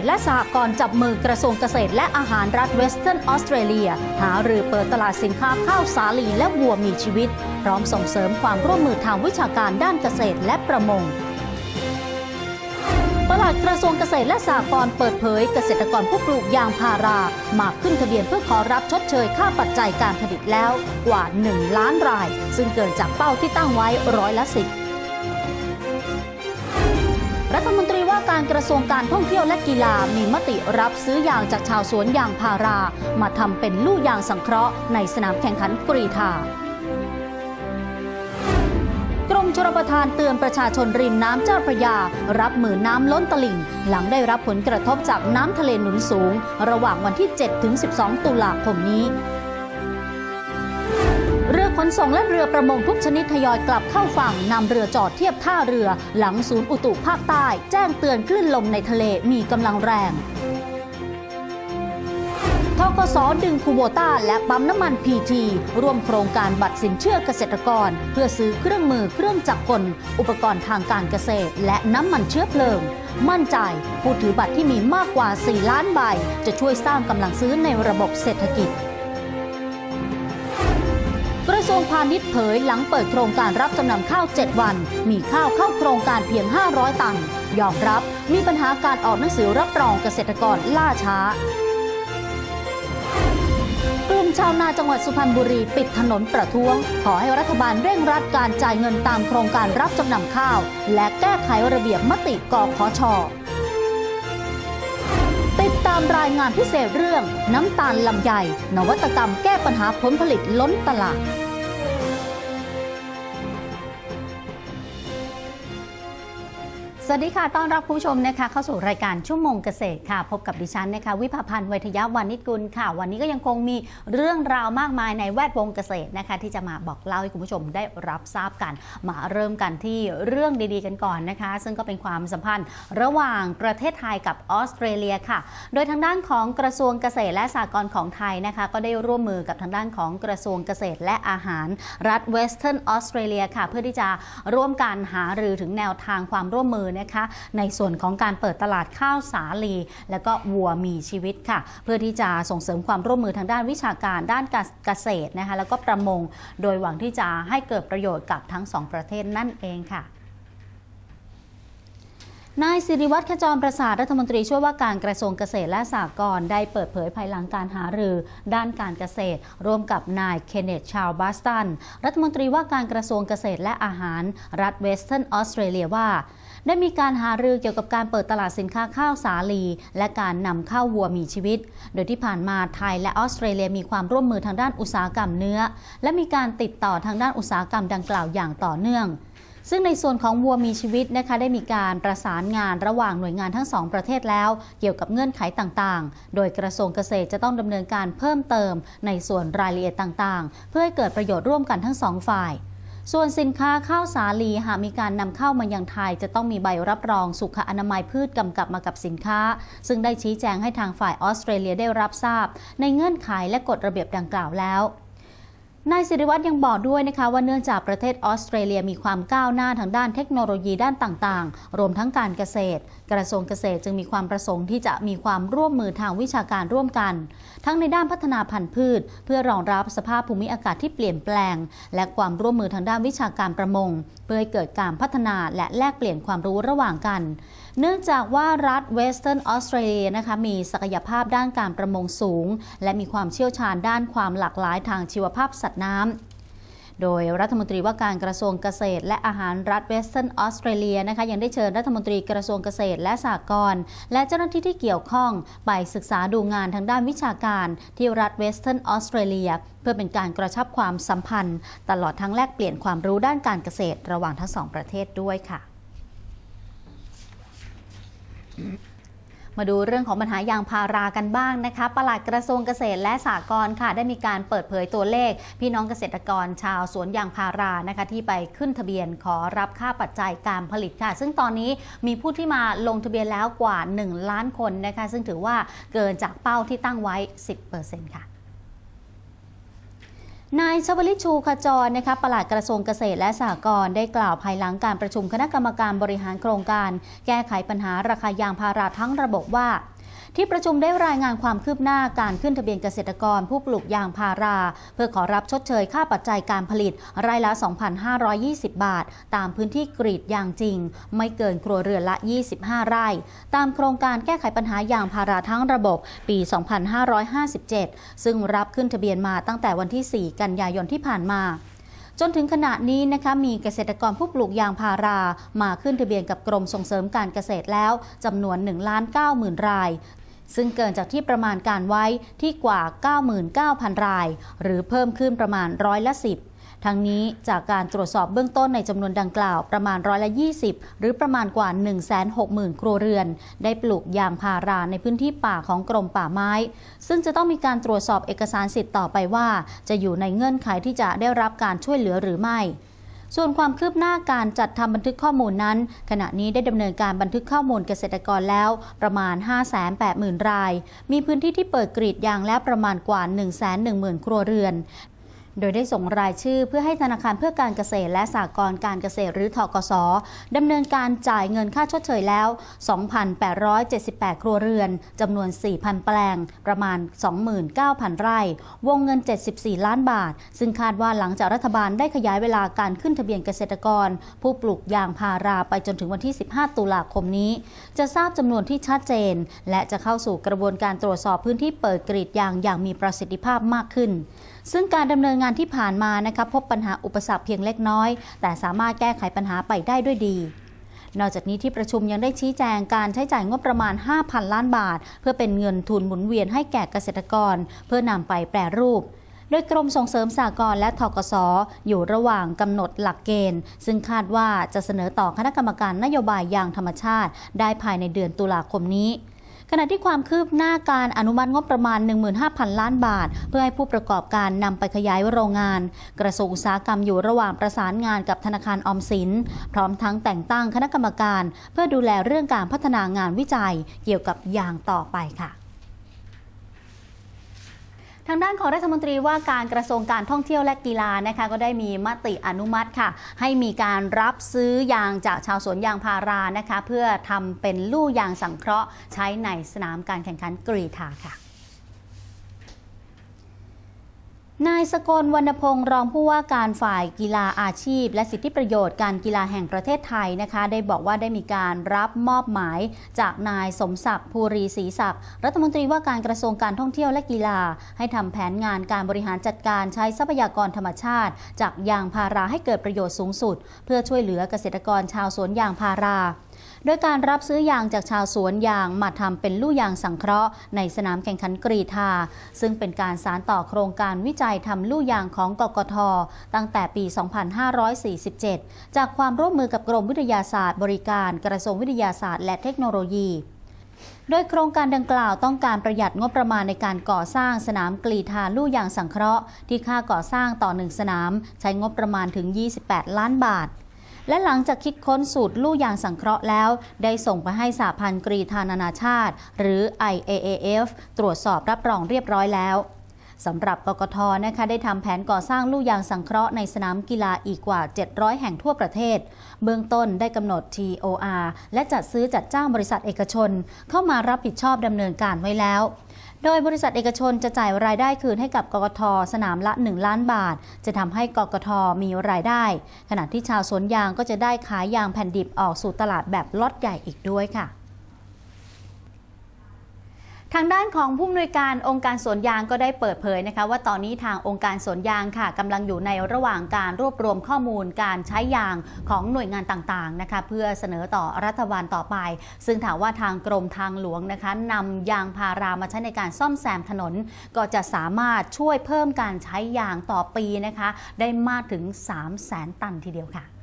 ตรและสหกรณ์จับมือกระทรวงเกษตรและอาหารรัฐเวสเทิร์นออสเตรเลีย หารือเปิดตลาดสินค้าข้าวสาลีและวัวมีชีวิต พร้อมส่งเสริมความร่วมมือทางวิชาการด้านเกษตรและประมงปลัดกระทรวงเกษตรและสหกรณ์เปิดเผยเกษตรกรผู้ปลูกยางพารามาขึ้นทะเบียนเพื่อขอรับชดเชยค่าปัจจัยการผลิตแล้วกว่า 1 ล้านราย ซึ่งเกินจากเป้าที่ตั้งไว้ร้อยละสิบ การกระทรวงการท่องเที่ยวและกีฬามีมติรับซื้อยางจากชาวสวนยางพารา มาทำเป็นลู่ยางสังเคราะห์ในสนามแข่งขันกรีธากรมชลประทานเตือนประชาชนริมน้ำเจ้าพระยา รับมือน้ำล้นตลิ่ง หลังได้รับผลกระทบจากน้ำทะเลหนุนสูง ระหว่างวันที่ 7 ถึง 12 ตุลาคมนี้ ขนส่งและเรือประมงทุกชนิดทยอยกลับเข้าฝั่งนำเรือจอดเทียบท่าเรือ หลังศูนย์อุตุภาคใต้ แจ้งเตือนคลื่นลมในทะเลมีกำลังแรงทกสดึงคูโบต้าและปั๊มน้ำมันพีทีร่วมโครงการบัตรสินเชื่อเกษตรกร เพื่อซื้อเครื่องมือเครื่องจักรกล อุปกรณ์ทางการเกษตร และน้ำมันเชื้อเพลิง มั่นใจผู้ถือบัตรที่มีมากกว่า 4 ล้านใบ จะช่วยสร้างกำลังซื้อในระบบเศรษฐกิจ วงพาณิชย์เผยหลังเปิดโครงการรับจำนำข้าว 7 วัน มีข้าวเข้าโครงการเพียง 500 ตัน ยอมรับมีปัญหาการออกหนังสือรับรองเกษตรกรล่าช้ากลุ่มชาวนาจังหวัดสุพรรณบุรีปิดถนนประท้วง ขอให้รัฐบาลเร่งรัดการจ่ายเงินตามโครงการรับจำนำข้าว และแก้ไขระเบียบมติกคชติดตามรายงานพิเศษเรื่องน้ำตาลลำไยนวัตกรรมแก้ปัญหาผลผลิตล้นตลาด สวัสดีค่ะ ต้อนรับผู้ชมนะคะเข้าสู่รายการชั่วโมงเกษตรค่ะ พบกับดิฉันนะคะวิภาพันธ์ไวยทยาวานิชกุลค่ะ วันนี้ก็ยังคงมีเรื่องราวมากมายในแวดวงเกษตรนะคะ ที่จะมาบอกเล่าให้คุณผู้ชมได้รับทราบกัน มาเริ่มกันที่เรื่องดีๆกันก่อนนะคะ ซึ่งก็เป็นความสัมพันธ์ระหว่างประเทศไทยกับออสเตรเลียค่ะ โดยทางด้านของกระทรวงเกษตรและสหกรณ์ของไทยนะคะ ก็ได้ร่วมมือกับทางด้านของกระทรวงเกษตรและอาหาร รัฐเวสเทิร์นออสเตรเลียค่ะ เพื่อที่จะร่วมกันหารือถึงแนวทางความร่วมมือนะคะในส่วนของการเปิดตลาดข้าวสาลี และก็วัวมีชีวิตค่ะ เพื่อที่จะส่งเสริมความร่วมมือทางด้านวิชาการด้านเกษตรนะคะแล้วก็ประมง โดยหวังที่จะให้เกิดประโยชน์กับทั้งสองประเทศนั่นเองค่ะนายสิริวัฒน์ขจรประสาทรัฐมนตรีช่วยว่าการกระทรวงเกษตรและสหกรณ์ได้เปิดเผยภายหลังการหารือ ด้านการเกษตร ร่วมกับนายเคนเนตชาวบัสตัน รัฐมนตรีว่าการกระทรวงเกษตรและอาหาร รัฐเวสเทิร์นออสเตรเลียว่า ได้มีการหารือเกี่ยวกับการเปิดตลาดสินค้าข้าวสาลี และการนำข้าววัวมีชีวิต โดยที่ผ่านมาไทยและออสเตรเลียมีความร่วมมือทางด้านอุตสาหกรรมเนื้อ และมีการติดต่อทางด้านอุตสาหกรรมดังกล่าวอย่างต่อเนื่องซึ่งในส่วนของวัวมีชีวิตนะคะได้มีการประสานงานระหว่างหน่วยงานทั้งสองประเทศแล้ว เกี่ยวกับเงื่อนไขต่างๆ โดยกระทรวงเกษตรจะต้องดำเนินการเพิ่มเติม ในส่วนรายละเอียดต่างๆ เพื่อให้เกิดประโยชน์ร่วมกันทั้งสองฝ่าย ส่วนสินค้าข้าวสาลีหากมีการนำเข้ามายังไทย จะต้องมีใบรับรองสุขอนามัยพืชกำกับมากับสินค้า ซึ่งได้ชี้แจงให้ทางฝ่ายออสเตรเลียได้รับทราบ ในเงื่อนไขและกฎระเบียบดังกล่าวแล้วนายสิริวัตรยังบอกด้วยนะคะว่าเนื่องจากประเทศออสเตรเลียมีความก้าวหน้าทางด้านเทคโนโลยีด้านต่างๆ รวมทั้งการเกษตร กระทรวงเกษตรจึงมีความประสงค์ที่จะมีความร่วมมือทางวิชาการร่วมกัน ทั้งในด้านพัฒนาพันธุ์พืช เพื่อรองรับสภาพภูมิอากาศที่เปลี่ยนแปลง และความร่วมมือทางด้านวิชาการประมง เพื่อให้เกิดการพัฒนาและแลกเปลี่ยนความรู้ระหว่างกัน เนื่องจากว่ารัฐเวสเทิร์นออสเตรเลียนะคะมีศักยภาพด้านการประมงสูง และมีความเชี่ยวชาญด้านความหลากหลายทางชีวภาพสัตว์น้ำ โดยรัฐมนตรีว่าการกระทรวงเกษตร และอาหารรัฐเวสเทิร์นออสเตรเลียนะคะยังได้เชิญรัฐมนตรีกระทรวงเกษตรและสหกรณ์และเจ้าหน้าที่ที่เกี่ยวข้องไปศึกษาดูงานทางด้านวิชาการที่รัฐเวสเทิร์นออสเตรเลียเพื่อเป็นการกระชับความสัมพันธ์ ตลอดทั้งแลกเปลี่ยนความรู้ด้านการเกษตร ระหว่างทั้งสองประเทศด้วยค่ะ มาดูเรื่องของปัญหายางพารากันบ้างนะคะปลัดกระทรวงเกษตรและสหกรณ์ค่ะ ได้มีการเปิดเผยตัวเลข พี่น้องเกษตรกรชาวสวนยางพารานะคะ ที่ไปขึ้นทะเบียนขอรับค่าปัจจัยการผลิตค่ะ ซึ่งตอนนี้มีผู้ที่มาลงทะเบียนแล้วกว่า 1 ล้านคนนะคะ ซึ่งถือว่าเกินจากเป้าที่ตั้งไว้ 10%ค่ะ นายชวลิตชูขจรนะคะปลัดกระทรวงเกษตรและสหกรณ์ได้กล่าวภายหลังการประชุมคณะกรรมการบริหารโครงการ แก้ไขปัญหาราคายางพาราทั้งระบบว่า ที่ประชุมได้รายงานความคืบหน้าการขึ้นทะเบียนเกษตรกรผู้ปลูกยางพารา เพื่อขอรับชดเชยค่าปัจจัยการผลิตรายละ 2,520 บาท ตามพื้นที่กรีดยางจริง ไม่เกินครัวเรือนละ 25 ไร่ ตามโครงการแก้ไขปัญหายางพาราทั้งระบบปี 2557 ซึ่งรับขึ้นทะเบียนมาตั้งแต่วันที่ 4 กันยายนที่ผ่านมา จนถึงขณะนี้นะคะมีเกษตรกรผู้ปลูกยางพารา มาขึ้นทะเบียนกับกรมส่งเสริมการเกษตรแล้วจำนวน1ล้าน9หมื่นรายซึ่งเกินจากที่ประมาณการไว้ที่กว่า 99,000 ราย หรือเพิ่มขึ้นประมาณร้อยละ10 ทั้งนี้จากการตรวจสอบเบื้องต้นในจำนวนดังกล่าวประมาณร้อยละ 20 หรือประมาณกว่า 160,000 ครัวเรือน ได้ปลูกยางพาราในพื้นที่ป่าของกรมป่าไม้ ซึ่งจะต้องมีการตรวจสอบเอกสารสิทธิ์ต่อไปว่า จะอยู่ในเงื่อนไขที่จะได้รับการช่วยเหลือหรือไม่ส่วนความคืบหน้าการจัดทำบันทึกข้อมูลนั้น ขณะนี้ได้ดำเนินการบันทึกข้อมูลเกษตรกรแล้วประมาณ 580,000 ราย มีพื้นที่ที่เปิดกรีดยางแล้วประมาณกว่า 110,000 ครัวเรือน โดยได้ส่งรายชื่อเพื่อให้ธนาคารเพื่อการเกษตรและสหกรณ์การเกษตรหรือทกสดำเนินการจ่ายเงินค่าชดเชยแล้ว 2,878 ครัวเรือน จำนวน 4,000 แปลง ประมาณ 29,000 ไร่ วงเงิน 74 ล้านบาท ซึ่งคาดว่าหลังจากรัฐบาลได้ขยายเวลาการขึ้นทะเบียนเกษตรกร ผู้ปลูกยางพาราไปจนถึงวันที่ 15 ตุลาคมนี้ จะทราบจำนวนที่ชัดเจน และจะเข้าสู่กระบวนการตรวจสอบพื้นที่เปิดกรีดยางอย่างมีประสิทธิภาพมากขึ้น ซึ่งการดำเนินงานที่ผ่านมานะคะพบปัญหาอุปสรรคเพียงเล็กน้อย แต่สามารถแก้ไขปัญหาไปได้ด้วยดี นอกจากนี้ที่ประชุมยังได้ชี้แจงการใช้จ่ายงบประมาณ 5,000 ล้านบาท เพื่อเป็นเงินทุนหมุนเวียนให้แก่เกษตรกร เพื่อนำไปแปรรูปโดยกรมส่งเสริมสหกรณ์และทกสอยู่ระหว่างกำหนดหลักเกณฑ์ ซึ่งคาดว่าจะเสนอต่อคณะกรรมการนโยบายยางธรรมชาติ ได้ภายในเดือนตุลาคมนี้ ขณะที่ความคืบหน้าการอนุมัติงบประมาณ 15,000 ล้านบาท เพื่อให้ผู้ประกอบการนำไปขยายโรงงาน กระทรวงอุตสาหกรรมอยู่ระหว่างประสานงานกับธนาคารออมสิน พร้อมทั้งแต่งตั้งคณะกรรมการ เพื่อดูแลเรื่องการพัฒนางานวิจัยเกี่ยวกับยางต่อไปค่ะ ทางด้านของรัฐมนตรีว่าการกระทรวงการท่องเที่ยวและกีฬานะคะก็ได้มีมติอนุมัติค่ะ ให้มีการรับซื้อยางจากชาวสวนยางพารานะคะ เพื่อทำเป็นลู่ยางสังเคราะห์ ใช้ในสนามการแข่งขันกรีฑาค่ะ นายสกลวรรณพงศ์รองผู้ว่าการฝ่ายกีฬาอาชีพ และสิทธิประโยชน์การกีฬาแห่งประเทศไทยนะคะ ได้บอกว่าได้มีการรับมอบหมาย จากนายสมศักดิ์ภูรีศรีศักดิ์รัฐมนตรีว่าการกระทรวงการท่องเที่ยวและกีฬา ให้ทำแผนงานการบริหารจัดการใช้ทรัพยากรธรรมชาติ จากยางพาราให้เกิดประโยชน์สูงสุด เพื่อช่วยเหลือเกษตรกรชาวสวนยางพารา โดยการรับซื้อยางจากชาวสวนยางมาทำเป็นลู่ยางสังเคราะห์ในสนามแข่งขันกรีธา ซึ่งเป็นการสารต่อโครงการวิจัยทำลู่ยางของกกท ตั้งแต่ปี 2547 จากความร่วมมือกับกรมวิทยาศาสตร์ บริการกระทรวงวิทยาศาสตร์และเทคโนโลยีโดยโครงการดังกล่าวต้องการประหยัดงบประมาณในการก่อสร้างสนามกรีธาลู่ยางสังเคราะห์ ที่ค่าก่อสร้างต่อหนึ่งสนาม ใช้งบประมาณถึง 28 ล้านบาท และหลังจากคิดค้นสูตรลู่ยางสังเคราะห์แล้ว ได้ส่งไปให้สหพันธ์กรีธานานาชาติ หรือ IAAF ตรวจสอบรับรองเรียบร้อยแล้วสำหรับกกทนะคะได้ทำแผนก่อสร้างลู่ยางสังเคราะห์ในสนามกีฬาอีกกว่า 700 แห่งทั่วประเทศ เบื้องต้นได้กำหนด TOR และจัดซื้อจัดจ้างบริษัทเอกชน เข้ามารับผิดชอบดำเนินการไว้แล้ว โดยบริษัทเอกชนจะจ่ายรายได้คืนให้กับกกทสนามละ 1 ล้านบาท จะทำให้กกทมีรายได้ ขณะที่ชาวสวนยางก็จะได้ขายยางแผ่นดิบออกสู่ตลาดแบบล็อตใหญ่อีกด้วยค่ะ ทางด้านของผู้อำนวยการองค์การสวนยางก็ได้เปิดเผยนะคะ ว่าตอนนี้ทางองค์การสวนยางค่ะกำลังอยู่ในระหว่างการรวบรวมข้อมูลการใช้ยางของหน่วยงานต่างๆนะคะ เพื่อเสนอต่อรัฐบาลต่อไป ซึ่งถามว่าทางกรมทางหลวงนะคะนำยางพารามาใช้ในการซ่อมแซมถนน ก็จะสามารถช่วยเพิ่มการใช้ยางต่อปีนะคะ ได้มากถึง 3 0 0แสนตันทีเดียวค่ะ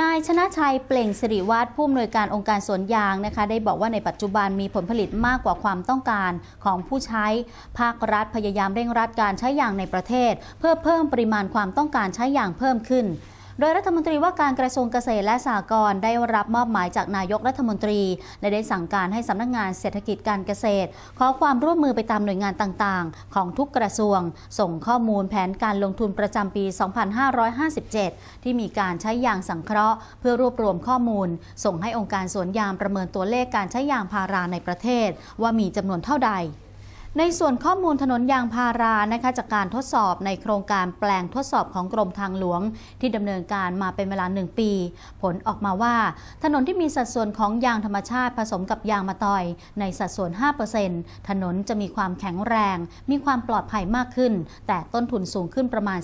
นายชนะชัยเปล่งสิริวัฒน์ผู้อำนวยการองค์การสวนยางนะคะ ได้บอกว่าในปัจจุบันมีผลผลิตมากกว่าความต้องการของผู้ใช้ ภาครัฐพยายามเร่งรัดการใช้ยางในประเทศ เพื่อเพิ่มปริมาณความต้องการใช้ยางเพิ่มขึ้น โดยรัฐมนตรีว่าการกระทรวงเกษตรและสหกรณ์ได้รับมอบหมายจากนายกรัฐมนตรี และได้สั่งการให้สำนักงานเศรษฐกิจการเกษตร ขอความร่วมมือไปตามหน่วยงานต่างๆ ของทุกกระทรวง ส่งข้อมูลแผนการลงทุนประจำปี 2557 ที่มีการใช้ยางสังเคราะห์ เพื่อรวบรวมข้อมูล ส่งให้องค์การสวนยางประเมินตัวเลขการใช้ยางพาราในประเทศ ว่ามีจำนวนเท่าใด ในส่วนข้อมูลถนนยางพารานะคะจากการทดสอบในโครงการแปลงทดสอบของกรมทางหลวง ที่ดำเนินการมาเป็นเวลา 1 ปี ผลออกมาว่า ถนนที่มีสัดส่วนของยางธรรมชาติผสมกับยางมะตอย ในสัดส่วน 5%ถนนจะมีความแข็งแรง มีความปลอดภัยมากขึ้น แต่ต้นทุนสูงขึ้นประมาณ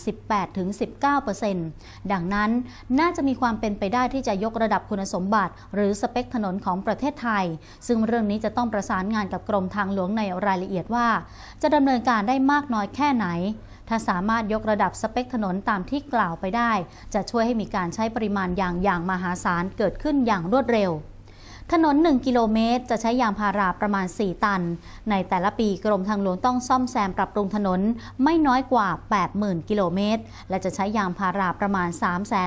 18-19%ดังนั้นน่าจะมีความเป็นไปได้ที่จะยกระดับคุณสมบัติ หรือสเปคถนนของประเทศไทย ซึ่งเรื่องนี้จะต้องประสานงานกับกรมทางหลวงในรายละเอียดว่าจะดำเนินการได้มากน้อยแค่ไหน ถ้าสามารถยกระดับสเปคถนนตามที่กล่าวไปได้ จะช่วยให้มีการใช้ปริมาณยางอย่างมหาศาลเกิดขึ้นอย่างรวดเร็วถนน 1 กิโลเมตร จะใช้ยางพาราประมาณ 4 ตัน ในแต่ละปีกรมทางหลวงต้องซ่อมแซมปรับปรุงถนนไม่น้อยกว่า 80,000 กิโลเมตร และจะใช้ยางพาราประมาณ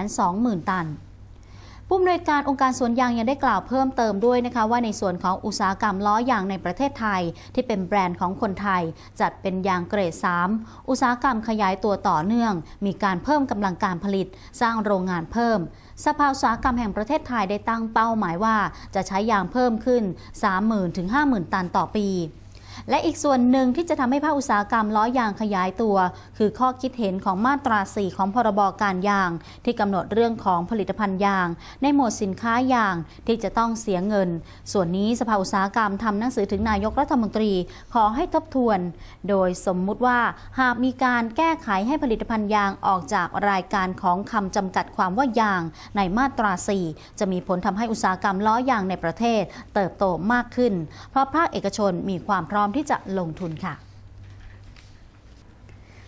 320,000 ตัน ผู้อำนวยการองค์การสวนยางยังได้กล่าวเพิ่มเติมด้วยนะคะว่าในส่วนของอุตสาหกรรมล้อยางในประเทศไทย ที่เป็นแบรนด์ของคนไทย จัดเป็นยางเกรด 3 อุตสาหกรรมขยายตัวต่อเนื่อง มีการเพิ่มกำลังการผลิต สร้างโรงงานเพิ่ม สภาอุตสาหกรรมแห่งประเทศไทยได้ตั้งเป้าหมายว่า จะใช้ยางเพิ่มขึ้น 30,000ถึง50,000 ตันต่อปี และอีกส่วนหนึ่งที่จะทำให้ภาคอุตสาหกรรมล้อยางขยายตัว คือข้อคิดเห็นของมาตรา 4 ของพรบการยาง ที่กำหนดเรื่องของผลิตภัณฑ์ยาง ในหมวดสินค้ายางที่จะต้องเสียเงิน ส่วนนี้สภาอุตสาหกรรมทำหนังสือถึงนายกรัฐมนตรีขอให้ทบทวน โดยสมมุติว่าหากมีการแก้ไขให้ผลิตภัณฑ์ยางออกจากรายการของคำจำกัดความว่ายางในมาตรา 4 จะมีผลทำให้อุตสาหกรรมล้อยางในประเทศ เติบโตมากขึ้น เพราะภาคเอกชนมีความพร้อมที่จะลงทุนค่ะ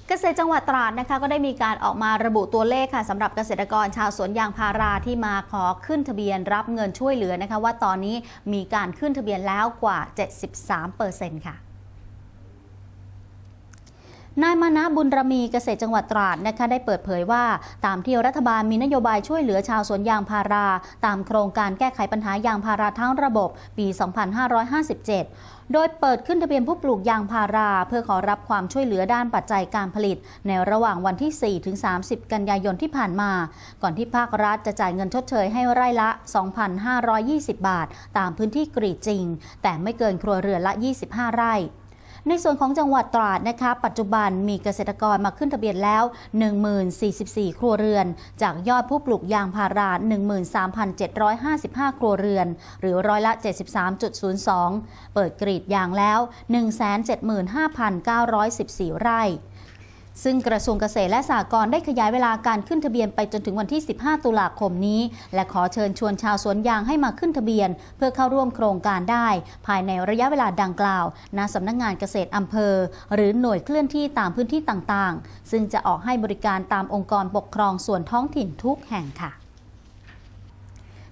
เกษตรจังหวัดตราดนะคะก็ได้มีการออกมาระบุตัวเลขค่ะสำหรับเกษตรกรชาวสวนยางพาราที่มาขอขึ้นทะเบียนรับเงินช่วยเหลือนะคะว่าตอนนี้มีการขึ้นทะเบียนแล้วกว่า 73%ค่ะ นายมานะบุญรมีเกษตรจังหวัดตราดนะคะได้เปิดเผยว่า ตามที่รัฐบาลมีนโยบายช่วยเหลือชาวสวนยางพารา ตามโครงการแก้ไขปัญหายางพาราทั้งระบบปี 2557โดยเปิดขึ้นทะเบียนผู้ปลูกยางพารา เพื่อขอรับความช่วยเหลือด้านปัจจัยการผลิต ในระหว่างวันที่ 4 ถึง 30 กันยายนที่ผ่านมา ก่อนที่ภาครัฐจะจ่ายเงินชดเชยให้ไร่ละ 2,520 บาท ตามพื้นที่กรีดจริง แต่ไม่เกินครัวเรือนละ 25 ไร่ ในส่วนของจังหวัดตราดนะคะ ปัจจุบันมีเกษตรกรมาขึ้นทะเบียนแล้ว 1044 ครัวเรือน จากยอดผู้ปลูกยางพารา 13,755 ครัวเรือน หรือร้อยละ 73.02 เปิดกรีดยางแล้ว 175,914 ไร่ ซึ่งกระทรวงเกษตรและสหกรณ์ได้ขยายเวลาการขึ้นทะเบียนไปจนถึงวันที่ 15 ตุลาคมนี้ และขอเชิญชวนชาวสวนยางให้มาขึ้นทะเบียน เพื่อเข้าร่วมโครงการได้ ภายในระยะเวลาดังกล่าวณสำนักงงานเกษตรอำเภอ หรือหน่วยเคลื่อนที่ตามพื้นที่ต่างๆ ซึ่งจะออกให้บริการตามองค์กรปกครองส่วนท้องถิ่นทุกแห่งค่ะ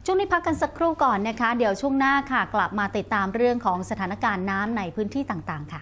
ช่วงนี้พักกันสักครู่ก่อนนะคะ เดี๋ยวช่วงหน้าค่ะ กลับมาติดตามเรื่องของสถานการณ์น้ำในพื้นที่ต่างๆ ค่ะ